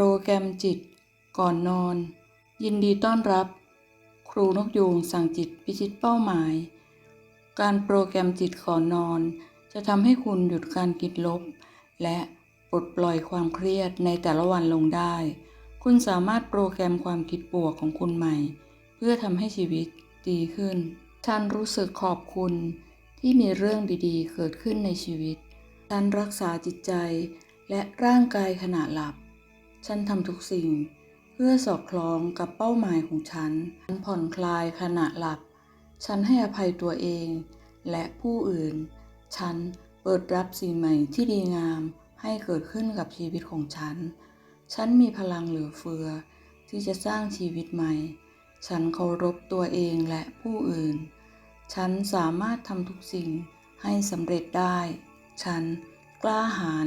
รแกรมจิต ก่อนนอน ยินดีต้อนรับ ครูนกยูงสั่งจิตพิชิตเป้าหมาย การโปรแกรมจิตก่อนนอน จะทำให้คุณหยุดการคิดลบ และปลดปล่อยความเครียดในแต่ละวันลงได้ คุณสามารถโปรแกรมความคิดบวกของคุณใหม่ เพื่อทำให้ชีวิตดีขึ้นฉันรู้สึกขอบคุณที่มีเรื่องดีๆ เกิดขึ้นในชีวิตฉันรักษาจิตใจและร่างกายขณะหลับ ฉันทำทุกสิ่ง เพื่อสอดคล้องกับเป้าหมายของฉัน ฉันผ่อนคลายขณะหลับ ฉันให้อภัยตัวเอง และผู้อื่น ฉันเปิดรับสิ่งใหม่ที่ดีงามให้เกิดขึ้นกับชีวิตของฉัน ฉันมีพลังเหลือเฟือ ที่จะสร้างชีวิตใหม่ ฉันเคารพตัวเองและผู้อื่น ฉันสามารถทำทุกสิ่งให้สำเร็จได้ ฉันกล้าหาญ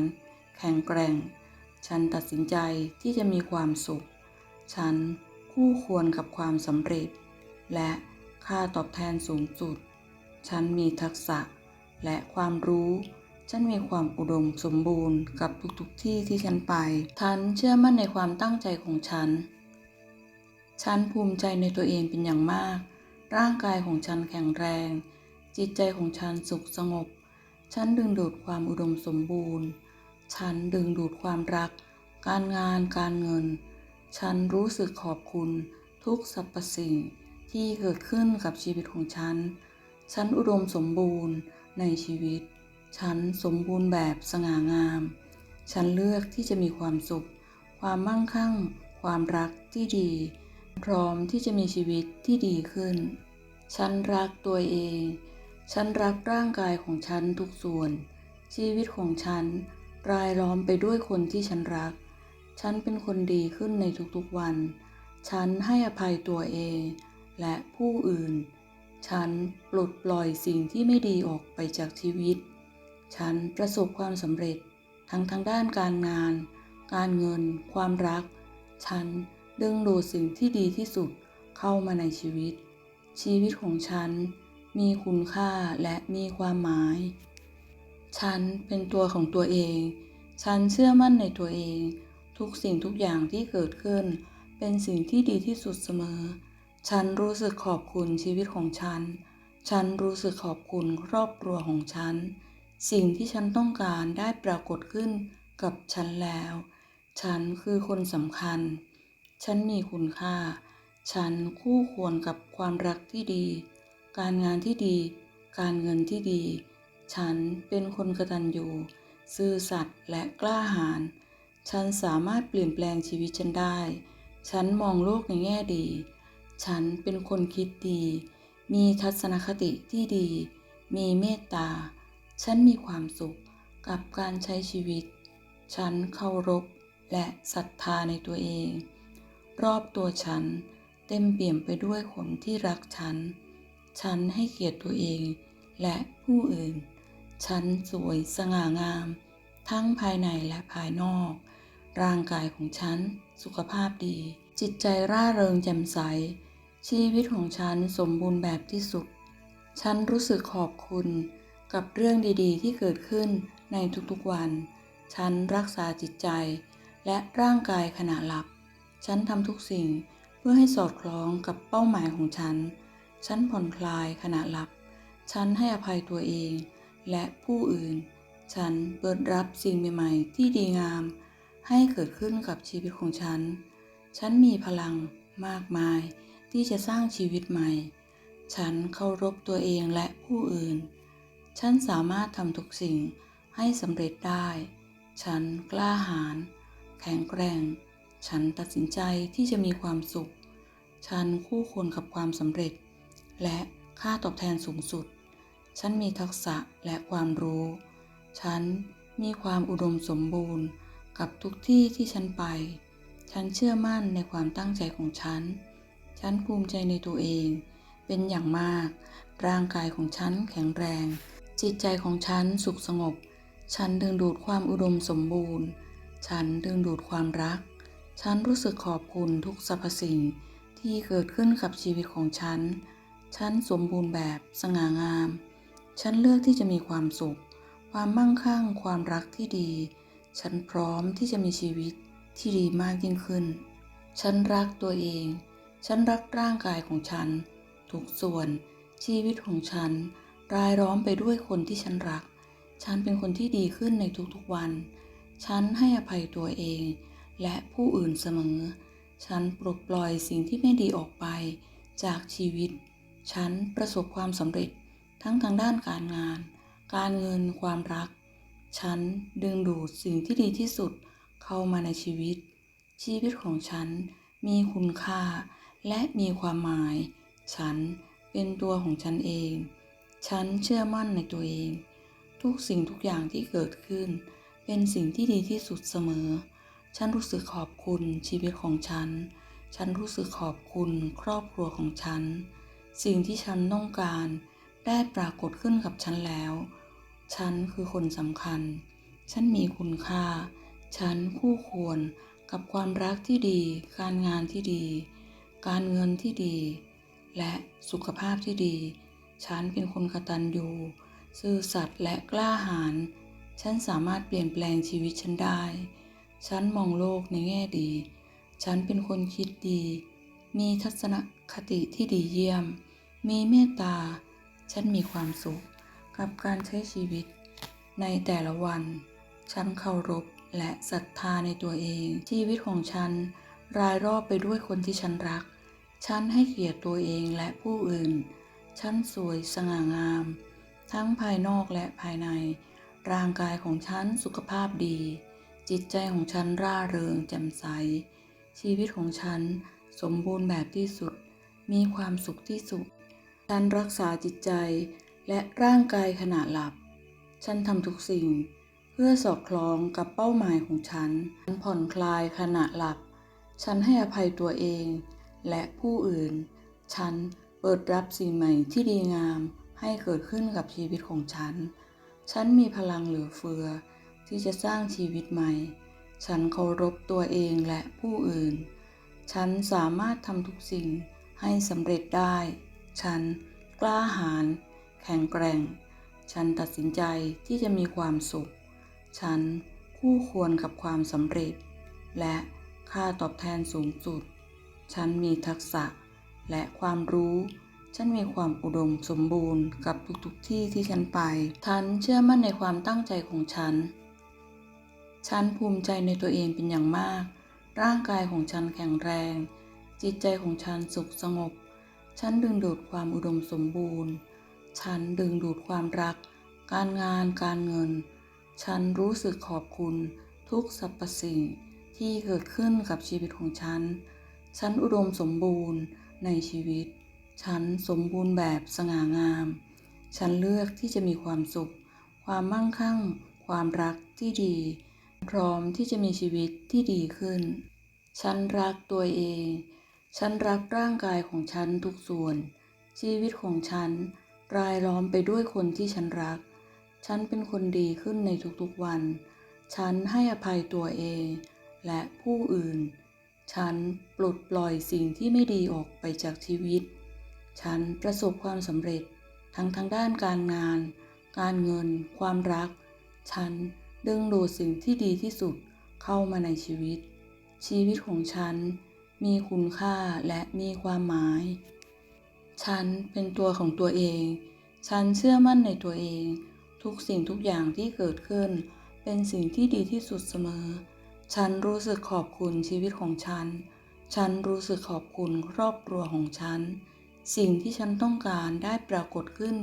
แข็งแกร่ง ฉันตัดสินใจที่จะมีความสุข ฉันคู่ควรกับความสำเร็จ และค่าตอบแทนสูงสุด ฉันมีทักษะและความรู้ ฉันมีความอุดมสมบูรณ์กับทุกๆทที่ที่ฉันไป ฉันเชื่อมั่นในความตั้งใจของฉัน ฉันภูมิใจในตัวเองเป็นอย่างมาก ร่างกายของฉันแข็งแรง จิตใจของฉันสุขสงบ ฉันดึงดูดความอุดมสมบูรณ์ ฉันดึงดูดความรัก การงานการเงิน ฉันรู้สึกขอบคุณทุกสรรพสิ่งที่เกิดขึ้นกับชีวิตของฉัน ฉันอุดมสมบูรณ์ในชีวิต ฉันสมบูรณ์แบบสง่างาม ฉันเลือกที่จะมีความสุข ความมั่งคั่ง ความรักที่ดี พร้อมที่จะมีชีวิตที่ดีขึ้น ฉันรักตัวเอง ฉันรักร่างกายของฉันทุกส่วน ชีวิตของฉัน รายล้อมไปด้วยคนที่ฉันรัก ฉันเป็นคนดีขึ้นในทุกๆวัน ฉันให้อภัยตัวเอง และผู้อื่น ฉันปลดปล่อยสิ่งที่ไม่ดีออกไปจากชีวิต ฉันประสบความสำเร็จทั้งทางด้านการงาน การเงิน ความรัก ฉันดึงดูดสิ่งที่ดีที่สุดเข้ามาในชีวิต ชีวิตของฉันมีคุณค่าและมีความหมาย ฉันเป็นตัวของตัวเอง ฉันเชื่อมั่นในตัวเอง ทุกสิ่งทุกอย่างที่เกิดขึ้น เป็นสิ่งที่ดีที่สุดเสมอ ฉันรู้สึกขอบคุณชีวิตของฉัน ฉันรู้สึกขอบคุณครอบครัวของฉัน สิ่งที่ฉันต้องการได้ปรากฏขึ้นกับฉันแล้ว ฉันคือคนสำคัญ ฉันมีคุณค่า ฉันคู่ควรกับความรักที่ดี การงานที่ดี การเงินที่ดี ฉันเป็นคนกตัญญูซื่อสัตย์และกล้าหาญ ฉันสามารถเปลี่ยนแปลงชีวิตฉันได้ ฉันมองโลกในแง่ดี ฉันเป็นคนคิดดี มีทัศนคติที่ดี มีเมตตา ฉันมีความสุขกับการใช้ชีวิต ฉันเคารพและศรัทธาในตัวเอง รอบตัวฉันเต็มเปี่ยมไปด้วยคนที่รักฉัน ฉันให้เกียรติตัวเองและผู้อื่น ฉันสวยสง่างาม ทั้งภายในและภายนอก ร่างกายของฉันสุขภาพดี จิตใจร่าเริงแจ่มใส ชีวิตของฉันสมบูรณ์แบบที่สุด ฉันรู้สึกขอบคุณกับเรื่องดีๆ ที่เกิดขึ้นในทุกๆวัน ฉันรักษาจิตใจ และร่างกายขณะหลับ ฉันทำทุกสิ่งเพื่อให้สอดคล้องกับเป้าหมายของฉัน ฉันผ่อนคลายขณะหลับ ฉันให้อภัยตัวเอง และผู้อื่น ฉันเปิดรับสิ่งใหม่ๆ ที่ดีงาม ให้เกิดขึ้นกับชีวิตของฉัน ฉันมีพลังมากมายที่จะสร้างชีวิตใหม่ ฉันเคารพตัวเองและผู้อื่น ฉันสามารถทำทุกสิ่งให้สำเร็จได้ ฉันกล้าหาญแข็งแกร่ง ฉันตัดสินใจที่จะมีความสุข ฉันคู่ควรกับความสำเร็จ และค่าตอบแทนสูงสุด ฉันมีทักษะและความรู้ ฉันมีความอุดมสมบูรณ์กับทุกที่ที่ฉันไป ฉันเชื่อมั่นในความตั้งใจของฉัน ฉันภูมิใจในตัวเอง เป็นอย่างมาก ร่างกายของฉันแข็งแรง จิตใจของฉันสุขสงบ ฉันดึงดูดความอุดมสมบูรณ์ ฉันดึงดูดความรัก ฉันรู้สึกขอบคุณทุกสรรพสิ่งที่เกิดขึ้นกับชีวิตของฉัน ฉันสมบูรณ์แบบสง่างาม ฉันเลือกที่จะมีความสุข ความมั่งคั่ง ความรักที่ดี ฉันพร้อมที่จะมีชีวิตที่ดีมากยิ่งขึ้น ฉันรักตัวเอง ฉันรักร่างกายของฉัน ทุกส่วน ชีวิตของฉัน รายล้อมไปด้วยคนที่ฉันรัก ฉันเป็นคนที่ดีขึ้นในทุกๆวัน ฉันให้อภัยตัวเอง และผู้อื่นเสมอ ฉันปลดปล่อยสิ่งที่ไม่ดีออกไป จากชีวิต ฉันประสบความสำเร็จ ทั้งทางด้านการงาน การเงินความรัก ฉันดึงดูดสิ่งที่ดีที่สุดเข้ามาในชีวิต ชีวิตของฉันมีคุณค่า และมีความหมาย ฉันเป็นตัวของฉันเอง ฉันเชื่อมั่นในตัวเอง ทุกสิ่งทุกอย่างที่เกิดขึ้น เป็นสิ่งที่ดีที่สุดเสมอ ฉันรู้สึกขอบคุณชีวิตของฉัน ฉันรู้สึกขอบคุณครอบครัวของฉัน สิ่งที่ฉันต้องการ ได้ปรากฏขึ้นกับฉันแล้ว ฉันคือคนสำคัญ ฉันมีคุณค่า ฉันคู่ควรกับความรักที่ดี การงานที่ดี การเงินที่ดี และสุขภาพที่ดี ฉันเป็นคนกตัญญูซื่อสัตย์และกล้าหาญ ฉันสามารถเปลี่ยนแปลงชีวิตฉันได้ ฉันมองโลกในแง่ดี ฉันเป็นคนคิดดี มีทัศนคติที่ดีเยี่ยม มีเมตตา ฉันมีความสุขกับการใช้ชีวิต ในแต่ละวัน ฉันเคารพและศรัทธาในตัวเอง ชีวิตของฉันรายรอบไปด้วยคนที่ฉันรัก ฉันให้เกียรติตัวเองและผู้อื่น ฉันสวยสง่างาม ทั้งภายนอกและภายใน ร่างกายของฉันสุขภาพดี จิตใจของฉันร่าเริงแจ่มใส ชีวิตของฉันสมบูรณ์แบบที่สุด มีความสุขที่สุด ฉันรักษาจิตใจและร่างกายขณะหลับ ฉันทำทุกสิ่ง เพื่อสอดคล้องกับเป้าหมายของฉัน ฉันผ่อนคลายขณะหลับ ฉันให้อภัยตัวเอง และผู้อื่น ฉันเปิดรับสิ่งใหม่ที่ดีงามให้เกิดขึ้นกับชีวิตของฉัน ฉันมีพลังเหลือเฟือ ที่จะสร้างชีวิตใหม่ ฉันเคารพตัวเองและผู้อื่น ฉันสามารถทำทุกสิ่งให้สำเร็จได้ ฉันกล้าหาญแข็งแกร่ง ฉันตัดสินใจที่จะมีความสุข ฉันคู่ควรกับความสำเร็จ และค่าตอบแทนสูงสุด ฉันมีทักษะและความรู้ ฉันมีความอุดมสมบูรณ์กับทุกๆที่ที่ฉันไป ฉันเชื่อมั่นในความตั้งใจของฉัน ฉันภูมิใจในตัวเองเป็นอย่างมาก ร่างกายของฉันแข็งแรง จิตใจของฉันสุขสงบ ฉันดึงดูดความอุดมสมบูรณ์ ฉันดึงดูดความรัก การงาน การเงิน ฉันรู้สึกขอบคุณทุกสรรพสิ่งที่เกิดขึ้นกับชีวิตของฉัน ฉันอุดมสมบูรณ์ในชีวิต ฉันสมบูรณ์แบบสง่างาม ฉันเลือกที่จะมีความสุข ความมั่งคั่ง ความรักที่ดี พร้อมที่จะมีชีวิตที่ดีขึ้น ฉันรักตัวเอง ฉันรักร่างกายของฉันทุกส่วน ชีวิตของฉันรายล้อมไปด้วยคนที่ฉันรัก ฉันเป็นคนดีขึ้นในทุกๆวัน ฉันให้อภัยตัวเอง และผู้อื่น ฉันปลดปล่อยสิ่งที่ไม่ดีออกไปจากชีวิต ฉันประสบความสำเร็จทั้งทางด้านการงาน การเงิน ความรัก ฉันดึงดูดสิ่งที่ดีที่สุดเข้ามาในชีวิต ชีวิตของฉัน มีคุณค่าและมีความหมาย ฉันเป็นตัวของตัวเอง ฉันเชื่อมั่นในตัวเอง ทุกสิ่งทุกอย่างที่เกิดขึ้น เป็นสิ่งที่ดีที่สุดเสมอ ฉันรู้สึกขอบคุณชีวิตของฉัน ฉันรู้สึกขอบคุณครอบครัวของฉัน สิ่งที่ฉันต้องการได้ปรากฏขึ้น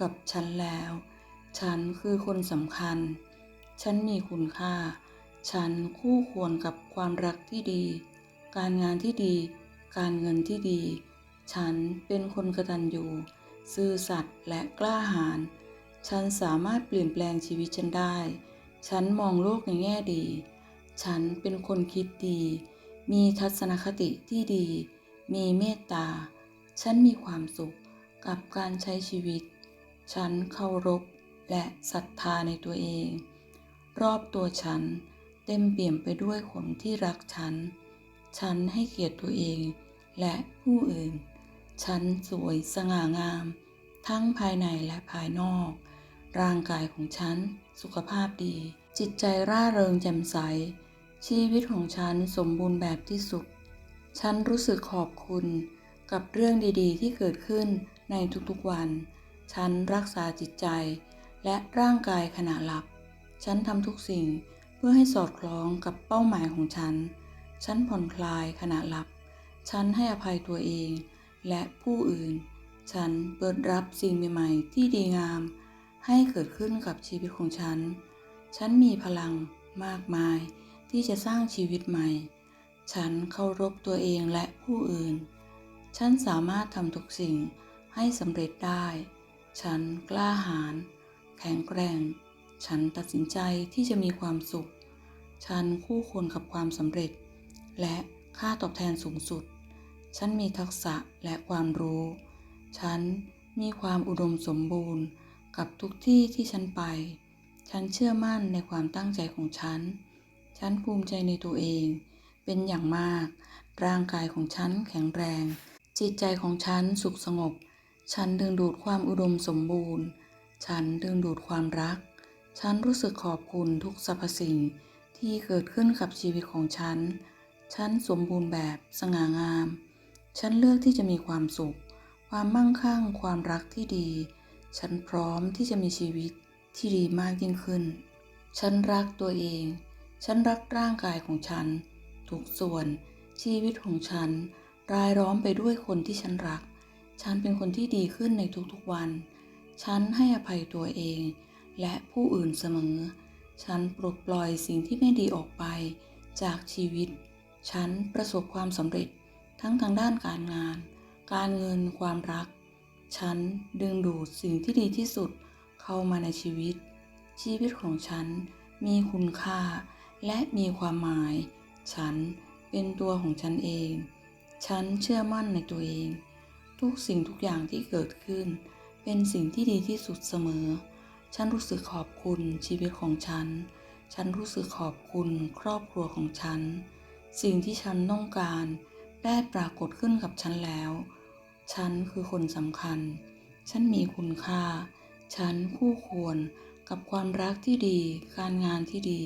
กับฉันแล้ว ฉันคือคนสำคัญ ฉันมีคุณค่า ฉันคู่ควรกับความรักที่ดี การงานที่ดี การเงินที่ดี ฉันเป็นคนกระตัญญูซื่อสัตย์และกล้าหาญ ฉันสามารถเปลี่ยนแปลงชีวิตฉันได้ ฉันมองโลกในแง่ดี ฉันเป็นคนคิดดี มีทัศนคติที่ดี มีเมตตา ฉันมีความสุขกับการใช้ชีวิต ฉันเคารพและศรัทธาในตัวเอง รอบตัวฉันเต็มเปี่ยมไปด้วยคนที่รักฉัน ฉันให้เกียรติตัวเอง และผู้อื่น ฉันสวยสง่างาม ทั้งภายในและภายนอก ร่างกายของฉันสุขภาพดี จิตใจร่าเริงแจ่มใส ชีวิตของฉันสมบูรณ์แบบที่สุด ฉันรู้สึกขอบคุณกับเรื่องดีๆ ที่เกิดขึ้นในทุกๆวัน ฉันรักษาจิตใจและร่างกายขณะหลับ ฉันทำทุกสิ่งเพื่อให้สอดคล้องกับเป้าหมายของฉัน ฉันผ่อนคลายขณะหลับ ฉันให้อภัยตัวเอง และผู้อื่น ฉันเปิดรับสิ่งใหม่ๆ ที่ดีงาม ให้เกิดขึ้นกับชีวิตของฉัน ฉันมีพลังมากมายที่จะสร้างชีวิตใหม่ ฉันเคารพตัวเองและผู้อื่น ฉันสามารถทำทุกสิ่งให้สำเร็จได้ ฉันกล้าหาญแข็งแกร่ง ฉันตัดสินใจที่จะมีความสุข ฉันคู่ควรกับความสำเร็จ และค่าตอบแทนสูงสุด ฉันมีทักษะและความรู้ ฉันมีความอุดมสมบูรณ์กับทุกที่ที่ฉันไป ฉันเชื่อมั่นในความตั้งใจของฉัน ฉันภูมิใจในตัวเอง เป็นอย่างมาก ร่างกายของฉันแข็งแรง จิตใจของฉันสุขสงบ ฉันดึงดูดความอุดมสมบูรณ์ ฉันดึงดูดความรัก ฉันรู้สึกขอบคุณทุกสรรพสิ่งที่เกิดขึ้นกับชีวิตของฉัน ฉันสมบูรณ์แบบสง่างาม ฉันเลือกที่จะมีความสุข ความมั่งคั่ง ความรักที่ดี ฉันพร้อมที่จะมีชีวิตที่ดีมากยิ่งขึ้น ฉันรักตัวเอง ฉันรักร่างกายของฉัน ทุกส่วน ชีวิตของฉัน รายล้อมไปด้วยคนที่ฉันรัก ฉันเป็นคนที่ดีขึ้นในทุกๆวัน ฉันให้อภัยตัวเอง และผู้อื่นเสมอ ฉันปลดปล่อยสิ่งที่ไม่ดีออกไปจากชีวิต ฉันประสบความสำเร็จทั้งทางด้านการงาน การเงินความรัก ฉันดึงดูดสิ่งที่ดีที่สุดเข้ามาในชีวิต ชีวิตของฉันมีคุณค่า และมีความหมาย ฉันเป็นตัวของฉันเอง ฉันเชื่อมั่นในตัวเอง ทุกสิ่งทุกอย่างที่เกิดขึ้น เป็นสิ่งที่ดีที่สุดเสมอ ฉันรู้สึกขอบคุณชีวิตของฉัน ฉันรู้สึกขอบคุณครอบครัวของฉัน สิ่งที่ฉันต้องการได้ปรากฏขึ้นกับฉันแล้ว ฉันคือคนสำคัญ ฉันมีคุณค่า ฉันคู่ควรกับความรักที่ดี การงานที่ดี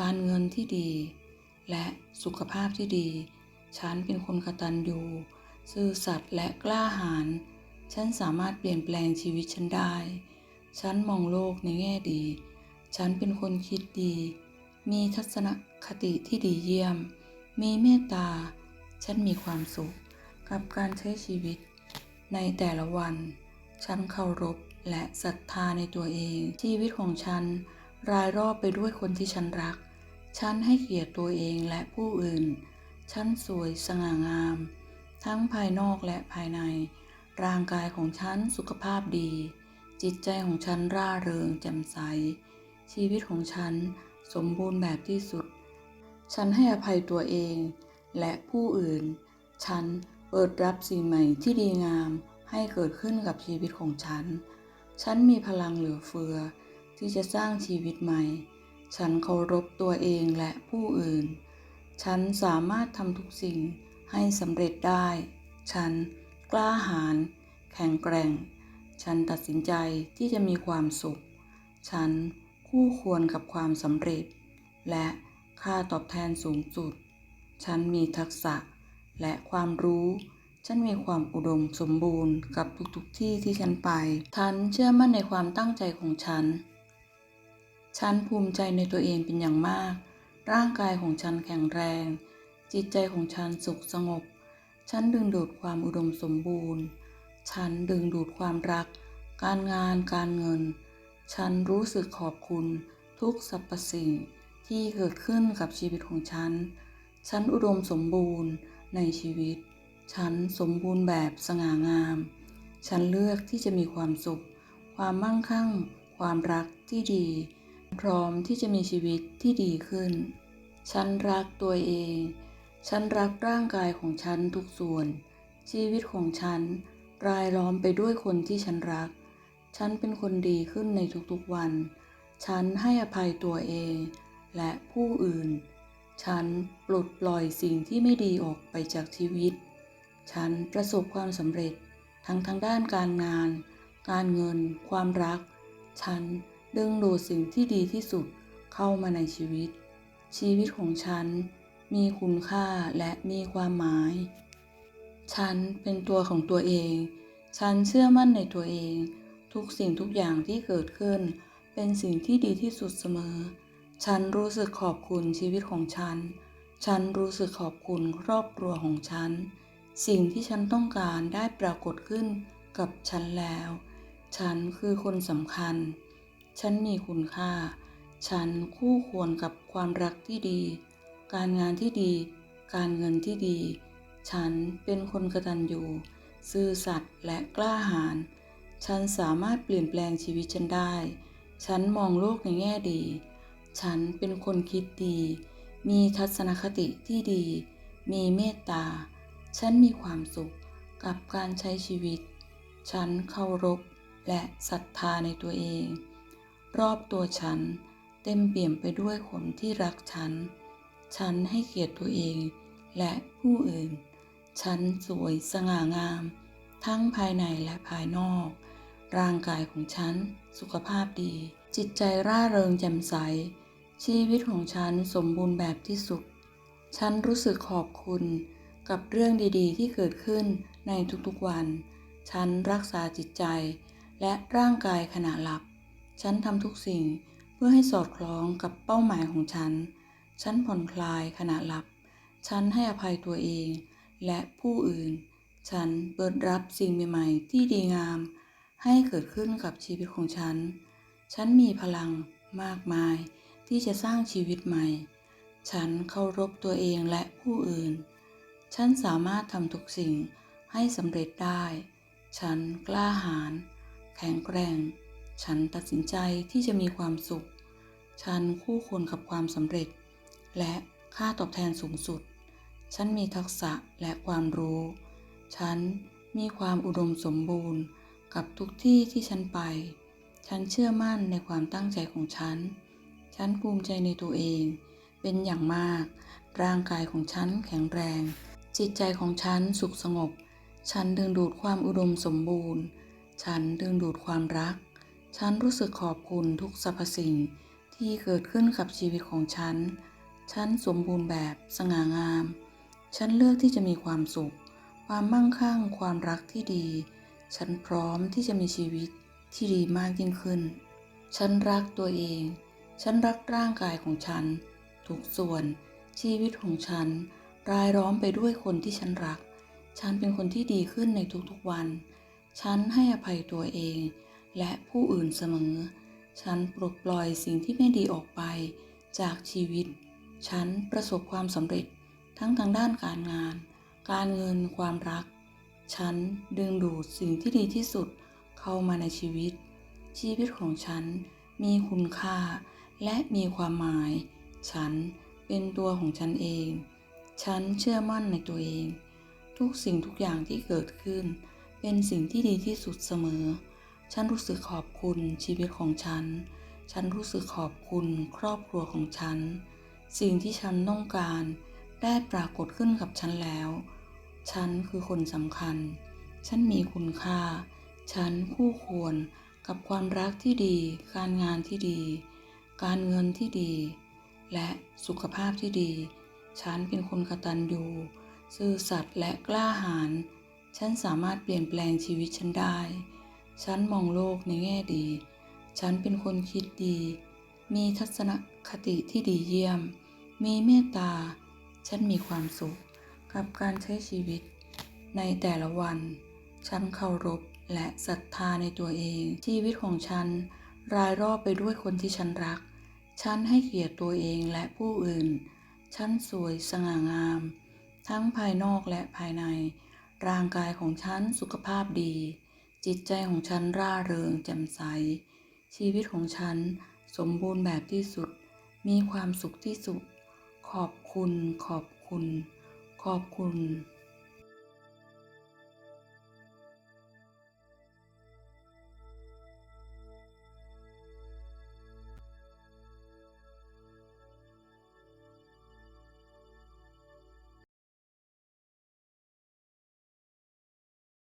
การเงินที่ดี และสุขภาพที่ดี ฉันเป็นคนกตัญญูซื่อสัตย์และกล้าหาญ ฉันสามารถเปลี่ยนแปลงชีวิตฉันได้ ฉันมองโลกในแง่ดี ฉันเป็นคนคิดดี มีทัศนคติที่ดีเยี่ยม มีเมตตา ฉันมีความสุขกับการใช้ชีวิต ในแต่ละวัน ฉันเคารพและศรัทธาในตัวเอง ชีวิตของฉันรายรอบไปด้วยคนที่ฉันรัก ฉันให้เกียรติตัวเองและผู้อื่น ฉันสวยสง่างาม ทั้งภายนอกและภายใน ร่างกายของฉันสุขภาพดี จิตใจของฉันร่าเริงแจ่มใส ชีวิตของฉันสมบูรณ์แบบที่สุด ฉันให้อภัยตัวเอง และผู้อื่น ฉันเปิดรับสิ่งใหม่ที่ดีงามให้เกิดขึ้นกับชีวิตของฉัน ฉันมีพลังเหลือเฟือ ที่จะสร้างชีวิตใหม่ ฉันเคารพตัวเองและผู้อื่น ฉันสามารถทำทุกสิ่งให้สำเร็จได้ ฉันกล้าหาญแข็งแกร่ง ฉันตัดสินใจที่จะมีความสุข ฉันคู่ควรกับความสำเร็จ และ ค่าตอบแทนสูงสุด ฉันมีทักษะและความรู้ ฉันมีความอุดมสมบูรณ์กับทุกๆทที่ที่ฉันไป ฉันเชื่อมั่นในความตั้งใจของฉัน ฉันภูมิใจในตัวเองเป็นอย่างมาก ร่างกายของฉันแข็งแรง จิตใจของฉันสุขสงบ ฉันดึงดูดความอุดมสมบูรณ์ ฉันดึงดูดความรัก การงาน การเงิน ฉันรู้สึกขอบคุณทุกสรรพสิ่ง ที่เกิดขึ้นกับชีวิตของฉัน ฉันอุดมสมบูรณ์ในชีวิต ฉันสมบูรณ์แบบสง่างาม ฉันเลือกที่จะมีความสุข ความมั่งคั่ง ความรักที่ดี พร้อมที่จะมีชีวิตที่ดีขึ้น ฉันรักตัวเอง ฉันรักร่างกายของฉันทุกส่วน ชีวิตของฉันรายล้อมไปด้วยคนที่ฉันรัก ฉันเป็นคนดีขึ้นในทุกๆวัน ฉันให้อภัยตัวเอง และผู้อื่น ฉันปลดปล่อยสิ่งที่ไม่ดีออกไปจากชีวิต ฉันประสบความสำเร็จทั้งทางด้านการงาน การเงิน ความรัก ฉันดึงดูดสิ่งที่ดีที่สุดเข้ามาในชีวิต ชีวิตของฉันมีคุณค่าและมีความหมาย ฉันเป็นตัวของตัวเอง ฉันเชื่อมั่นในตัวเอง ทุกสิ่งทุกอย่างที่เกิดขึ้น เป็นสิ่งที่ดีที่สุดเสมอ ฉันรู้สึกขอบคุณชีวิตของฉัน ฉันรู้สึกขอบคุณครอบครัวของฉัน สิ่งที่ฉันต้องการได้ปรากฏขึ้นกับฉันแล้ว ฉันคือคนสำคัญ ฉันมีคุณค่า ฉันคู่ควรกับความรักที่ดี การงานที่ดี การเงินที่ดี ฉันเป็นคนกระตัญญูซื่อสัตย์และกล้าหาญ ฉันสามารถเปลี่ยนแปลงชีวิตฉันได้ ฉันมองโลกในแง่ดี ฉันเป็นคนคิดดี มีทัศนคติที่ดี มีเมตตา ฉันมีความสุขกับการใช้ชีวิต ฉันเคารพและศรัทธาในตัวเอง รอบตัวฉันเต็มเปี่ยมไปด้วยคนที่รักฉัน ฉันให้เกียรติตัวเองและผู้อื่น ฉันสวยสง่างาม ทั้งภายในและภายนอก ร่างกายของฉันสุขภาพดี จิตใจร่าเริงแจ่มใส ชีวิตของฉันสมบูรณ์แบบที่สุด ฉันรู้สึกขอบคุณกับเรื่องดีๆ ที่เกิดขึ้นในทุกๆวัน ฉันรักษาจิตใจ และร่างกายขณะหลับ ฉันทำทุกสิ่งเพื่อให้สอดคล้องกับเป้าหมายของฉัน ฉันผ่อนคลายขณะหลับ ฉันให้อภัยตัวเองและผู้อื่น ฉันเปิดรับสิ่งใหม่ๆ ที่ดีงาม ให้เกิดขึ้นกับชีวิตของฉัน ฉันมีพลังมากมายที่จะสร้างชีวิตใหม่ ฉันเคารพตัวเองและผู้อื่น ฉันสามารถทำทุกสิ่งให้สำเร็จได้ ฉันกล้าหาญแข็งแกร่ง ฉันตัดสินใจที่จะมีความสุข ฉันคู่ควรกับความสำเร็จ และค่าตอบแทนสูงสุด ฉันมีทักษะและความรู้ ฉันมีความอุดมสมบูรณ์กับทุกที่ที่ฉันไป ฉันเชื่อมั่นในความตั้งใจของฉัน ฉันภูมิใจในตัวเอง เป็นอย่างมาก ร่างกายของฉันแข็งแรง จิตใจของฉันสุขสงบ ฉันดึงดูดความอุดมสมบูรณ์ ฉันดึงดูดความรัก ฉันรู้สึกขอบคุณทุกสรรพสิ่งที่เกิดขึ้นกับชีวิตของฉัน ฉันสมบูรณ์แบบสง่างาม ฉันเลือกที่จะมีความสุข ความมั่งคั่ง ความรักที่ดี ฉันพร้อมที่จะมีชีวิต ที่ดีมากยิ่งขึ้น ฉันรักตัวเอง ฉันรักร่างกายของฉัน ทุกส่วน ชีวิตของฉัน รายล้อมไปด้วยคนที่ฉันรัก ฉันเป็นคนที่ดีขึ้นในทุกๆวัน ฉันให้อภัยตัวเอง และผู้อื่นเสมอ ฉันปลดปล่อยสิ่งที่ไม่ดีออกไป จากชีวิต ฉันประสบความสำเร็จทั้งทางด้านการงาน การเงิน ความรัก ฉันดึงดูดสิ่งที่ดีที่สุด เข้ามาในชีวิต ชีวิตของฉันมีคุณค่า และมีความหมาย ฉันเป็นตัวของฉันเอง ฉันเชื่อมั่นในตัวเอง ทุกสิ่งทุกอย่างที่เกิดขึ้น เป็นสิ่งที่ดีที่สุดเสมอ ฉันรู้สึกขอบคุณชีวิตของฉัน ฉันรู้สึกขอบคุณครอบครัวของฉัน สิ่งที่ฉันต้องการได้ปรากฏขึ้นกับฉันแล้ว ฉันคือคนสำคัญ ฉันมีคุณค่า ฉันคู่ควรกับความรักที่ดี การงานที่ดี การเงินที่ดี และสุขภาพที่ดี ฉันเป็นคนกตัญญูซื่อสัตย์และกล้าหาญ ฉันสามารถเปลี่ยนแปลงชีวิตฉันได้ ฉันมองโลกในแง่ดี ฉันเป็นคนคิดดี มีทัศนคติที่ดีเยี่ยม มีเมตตา ฉันมีความสุขกับการใช้ชีวิต ในแต่ละวัน ฉันเคารพ และศรัทธาในตัวเอง ชีวิตของฉัน รายรอบไปด้วยคนที่ฉันรัก ฉันให้เกียรติตัวเองและผู้อื่น ฉันสวยสง่างาม ทั้งภายนอกและภายใน ร่างกายของฉันสุขภาพดี จิตใจของฉันร่าเริงแจ่มใส ชีวิตของฉันสมบูรณ์แบบที่สุด มีความสุขที่สุด ขอบคุณ ขอบคุณ ขอบคุณ